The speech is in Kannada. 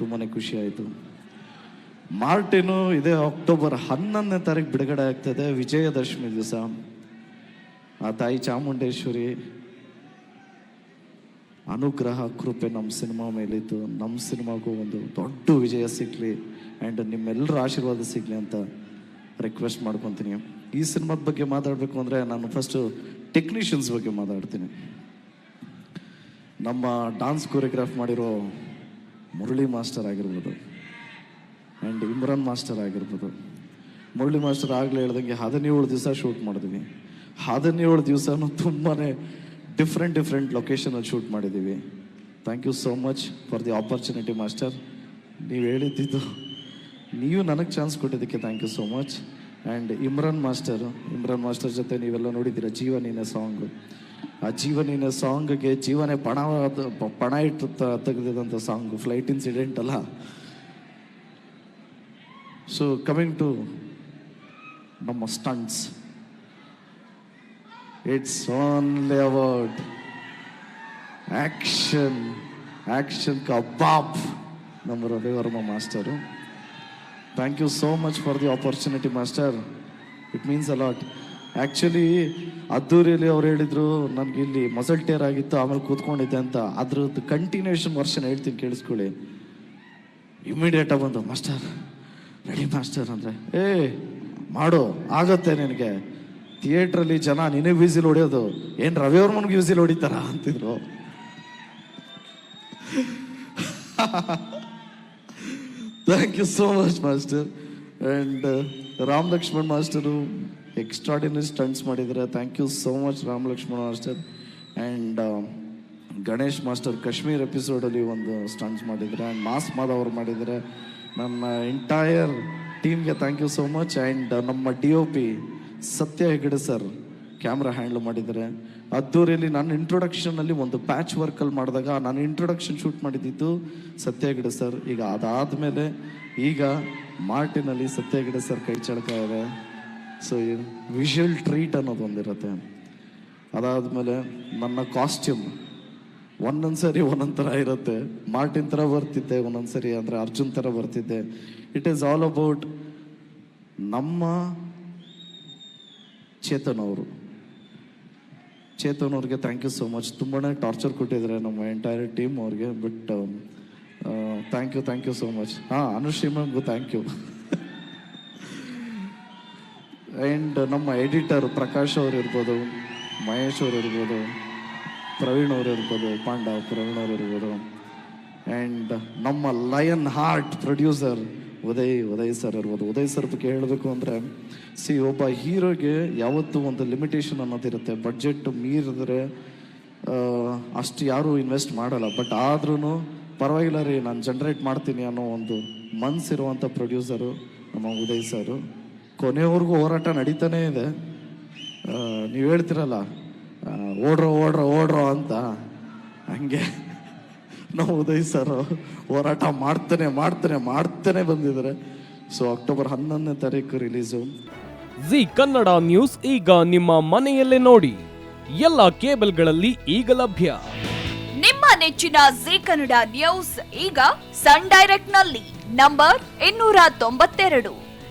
ತುಂಬಾ ಖುಷಿ ಆಯಿತು. ಮಾರ್ಟಿನು ಇದೇ ಅಕ್ಟೋಬರ್ ಹನ್ನೊಂದನೇ ತಾರೀಕು ಬಿಡುಗಡೆ ಆಗ್ತದೆ, ವಿಜಯದಶಮಿ ದಿವಸ. ಆ ತಾಯಿ ಚಾಮುಂಡೇಶ್ವರಿ, ಅನುಗ್ರಹ, ಕೃಪೆ ನಮ್ಮ ಸಿನಿಮಾ ಮೇಲಿತ್ತು. ನಮ್ಮ ಸಿನಿಮಾಗೂ ಒಂದು ದೊಡ್ಡ ವಿಜಯ ಸಿಗಲಿ ಆ್ಯಂಡ್ ನಿಮ್ಮೆಲ್ಲರ ಆಶೀರ್ವಾದ ಸಿಗಲಿ ಅಂತ ರಿಕ್ವೆಸ್ಟ್ ಮಾಡ್ಕೊತೀನಿ. ಈ ಸಿನಿಮಾದ ಬಗ್ಗೆ ಮಾತಾಡಬೇಕು ಅಂದರೆ ನಾನು ಫಸ್ಟು ಟೆಕ್ನಿಷಿಯನ್ಸ್ ಬಗ್ಗೆ ಮಾತಾಡ್ತೀನಿ. ನಮ್ಮ ಡಾನ್ಸ್ ಕೊರಿಯೋಗ್ರಾಫ್ ಮಾಡಿರೋ ಮುರಳಿ ಮಾಸ್ಟರ್ ಆಗಿರ್ಬೋದು. ಆ್ಯಂಡ್ ಇಮ್ರಾನ್ ಮಾಸ್ಟರ್ ಆಗಿರ್ಬೋದು. ಮುರಳಿ ಮಾಸ್ಟರ್ ಆಗಲೇ ಹೇಳ್ದಂಗೆ ಹದಿನೇಳು ದಿವಸ ಶೂಟ್ ಮಾಡಿದ್ವಿ. ಹದಿನೇಳು ದಿವಸನೂ ತುಂಬಾ ಡಿಫ್ರೆಂಟ್ ಡಿಫ್ರೆಂಟ್ ಲೊಕೇಶನಲ್ಲಿ ಶೂಟ್ ಮಾಡಿದ್ದೀವಿ thank you so much for the opportunity master. ನೀವು ಹೇಳಿದ್ದಿದ್ದು ನೀವು ನನಗೆ ಚಾನ್ಸ್ ಕೊಟ್ಟಿದ್ದಕ್ಕೆ thank you so much and Imran master Imran master ಜೊತೆ ನೀವೆಲ್ಲ ನೋಡಿದ್ದೀರ ಜೀವನಿನ ನೀನೆ ಸಾಂಗು ಆ ಜೀವನಿನ ನೀನೆ ಸಾಂಗ್ಗೆ ಜೀವನೇ ಪಣ ಪಣ ಇಟ್ಟು ತೆಗೆದಿದಂಥ ಸಾಂಗ್ ಫ್ಲೈಟ್ ಇನ್ಸಿಡೆಂಟ್ ಅಲ್ಲ? ಸೊ ಕಮಿಂಗ್ ಟು ನಮ್ಮ stunts it's only about action action ಕಬಾಬ್ ನಮ್ಮ Ravi Varma master. Thank you so much for the opportunity master it means a lot actually ಅದ್ದೂರಿಯಲ್ಲಿ ಅವ್ರು ಹೇಳಿದರು ಇಲ್ಲಿ ಮಸಲ್ ಟೇರ್ ಆಗಿತ್ತು, ಆಮೇಲೆ ಕೂತ್ಕೊಂಡಿದ್ದೆ ಅಂತ. ಅದ್ರದ್ದು ಕಂಟಿನ್ಯೂಷನ್ ವರ್ಷನ್ ಹೇಳ್ತೀನಿ, ಕೇಳಿಸ್ಕೊಳ್ಳಿ. ಇಮಿಡಿಯೇಟಾಗಿ ಬಂದು, ಮಾಸ್ಟರ್ ರೆಡಿ ಮಾಸ್ಟರ್ ಅಂದರೆ, ಏ, ಮಾಡು, ಆಗತ್ತೆ ನಿನಗೆ. ಥಿಯೇಟ್ರಲ್ಲಿ ಜನ ನಿನಗೆ ವಿಸಿಲ್ ಹೊಡೆಯೋದು. ಏನು ಮನ್ಗೆ ವಿಸಿಲ್ ಹೊಡಿತಾರ? ಅಂತಿದ್ರು. Thank you so much master. And Ram Lakshman master extraordinary stunts ಮಾಡಿದ್ದಾರೆ. Thank you so much Ram Lakshman master and Ganesh master Kashmir ಎಪಿಸೋಡಲ್ಲಿ ಒಂದು ಸ್ಟಂಟ್ಸ್ ಮಾಡಿದ್ದಾರೆ. ಆ್ಯಂಡ್ ಮಾಸ್ ಮಾದ ಅವರು ಮಾಡಿದ್ದಾರೆ. ನನ್ನ ಎಂಟೈರ್ ಟೀಮ್ಗೆ thank you so much and ನಮ್ಮ D O P Satya Hegde sir camera handle ಮಾಡಿದ್ದಾರೆ. ಅದ್ದೂರಿಯಲ್ಲಿ ನನ್ನ ಇಂಟ್ರೊಡಕ್ಷನಲ್ಲಿ ಒಂದು ಪ್ಯಾಚ್ ವರ್ಕಲ್ಲಿ ಮಾಡಿದಾಗ ನಾನು ಇಂಟ್ರೊಡಕ್ಷನ್ ಶೂಟ್ ಮಾಡಿದ್ದಿದ್ದು ಸತ್ಯ ಹೆಗಡೆ ಸರ್ ಈಗ ಅದಾದ ಮೇಲೆ ಈಗ ಮಾರ್ಟಿನಲ್ಲಿ ಸತ್ಯ ಹೆಗಡೆ ಸರ್ ಕೈ ಚಳಕ ಇದೆ. ಸೊ ವಿಷುವಲ್ ಟ್ರೀಟ್ ಅನ್ನೋದು ಒಂದಿರುತ್ತೆ. ಅದಾದಮೇಲೆ ನನ್ನ ಕಾಸ್ಟ್ಯೂಮ್ ಒಂದೊಂದು ಸರಿ ಒಂದೊಂದು ಥರ ಇರುತ್ತೆ. ಮಾರ್ಟಿನ್ ಥರ ಬರ್ತಿದ್ದೆ ಒಂದೊಂದು ಸರಿ ಅಂದರೆ ಅರ್ಜುನ್ ಥರ ಬರ್ತಿದ್ದೆ. ಇಟ್ ಈಸ್ ಆಲ್ ಅಬೌಟ್ ನಮ್ಮ ಚೇತನ್ ಅವರು ಚೇತನ್ ಅವ್ರಿಗೆ ಥ್ಯಾಂಕ್ ಯು ಸೋ ಮಚ್ ತುಂಬಾ ಟಾರ್ಚರ್ ಕೊಟ್ಟಿದ್ದಾರೆ ನಮ್ಮ ಎಂಟೈರ್ ಟೀಮ್ ಅವ್ರಿಗೆ but thank you thank you so much ಹಾಂ, ಅನುಶ್ರೀ ಮ್ಯಾಮ್ಗೂ ಥ್ಯಾಂಕ್ ಯು ಆ್ಯಂಡ್ ನಮ್ಮ ಎಡಿಟರ್ ಪ್ರಕಾಶ್ ಅವ್ರು ಇರ್ಬೋದು, ಮಹೇಶ್ ಅವ್ರು ಇರ್ಬೋದು, ಪ್ರವೀಣ್ ಅವ್ರು ಇರ್ಬೋದು ಪಾಂಡವ್ ಪ್ರವೀಣ್ ಅವ್ರು ಇರ್ಬೋದು. ಆ್ಯಂಡ್ ನಮ್ಮ Lion Heart producer Uday Uday sir ಇರ್ಬೋದು. ಉದಯ್ ಸರ್ ಬಗ್ಗೆ ಹೇಳಬೇಕು ಅಂದರೆ ಸಿ ಒಬ್ಬ ಹೀರೋಗೆ ಯಾವತ್ತೂ ಒಂದು ಲಿಮಿಟೇಷನ್ ಅನ್ನೋದಿರುತ್ತೆ. ಬಡ್ಜೆಟ್ ಮೀರಿದ್ರೆ ಅಷ್ಟು ಯಾರೂ ಇನ್ವೆಸ್ಟ್ ಮಾಡಲ್ಲ. ಬಟ್ ಆದ್ರೂ ಪರವಾಗಿಲ್ಲ ರೀ, ನಾನು ಜನ್ರೇಟ್ ಮಾಡ್ತೀನಿ ಅನ್ನೋ ಒಂದು ಮನ್ಸಿರುವಂಥ ಪ್ರೊಡ್ಯೂಸರು ನಮ್ಮ ಉದಯ್ ಸರು ಕೊನೆವರೆಗೂ ಹೋರಾಟ ನಡೀತಾನೇ ಇದೆ. ನೀವು ಹೇಳ್ತಿರಲ್ಲ ಓಡ್ರೋ ಓಡ್ರೋ ಓಡ್ರೋ ಅಂತ. ಹಂಗೆ ನಾವು ಉದಯ್ ಸರ್ ಹೋರಾಟ ಮಾಡ್ತಾನೆ ಮಾಡ್ತಾನೆ ಮಾಡ್ತಾನೆ ಬಂದಿದ್ದಾರೆ. ಸೊ ಅಕ್ಟೋಬರ್ ಹನ್ನೊಂದನೇ ತಾರೀಕು ರಿಲೀಸು ಜಿ ಕನ್ನಡ ನ್ಯೂಸ್ ಈಗ ನಿಮ್ಮ ಮನೆಯಲ್ಲೇ ನೋಡಿ. ಎಲ್ಲ ಕೇಬಲ್ಗಳಲ್ಲಿ ಈಗ ಲಭ್ಯ. ನಿಮ್ಮ ನೆಚ್ಚಿನ ಜಿ ಕನ್ನಡ ನ್ಯೂಸ್ ಈಗ ಸನ್ ಡೈರೆಕ್ಟ್ನಲ್ಲಿ ನಂಬರ್ ಇನ್ನೂರ ತೊಂಬತ್ತೆರಡು.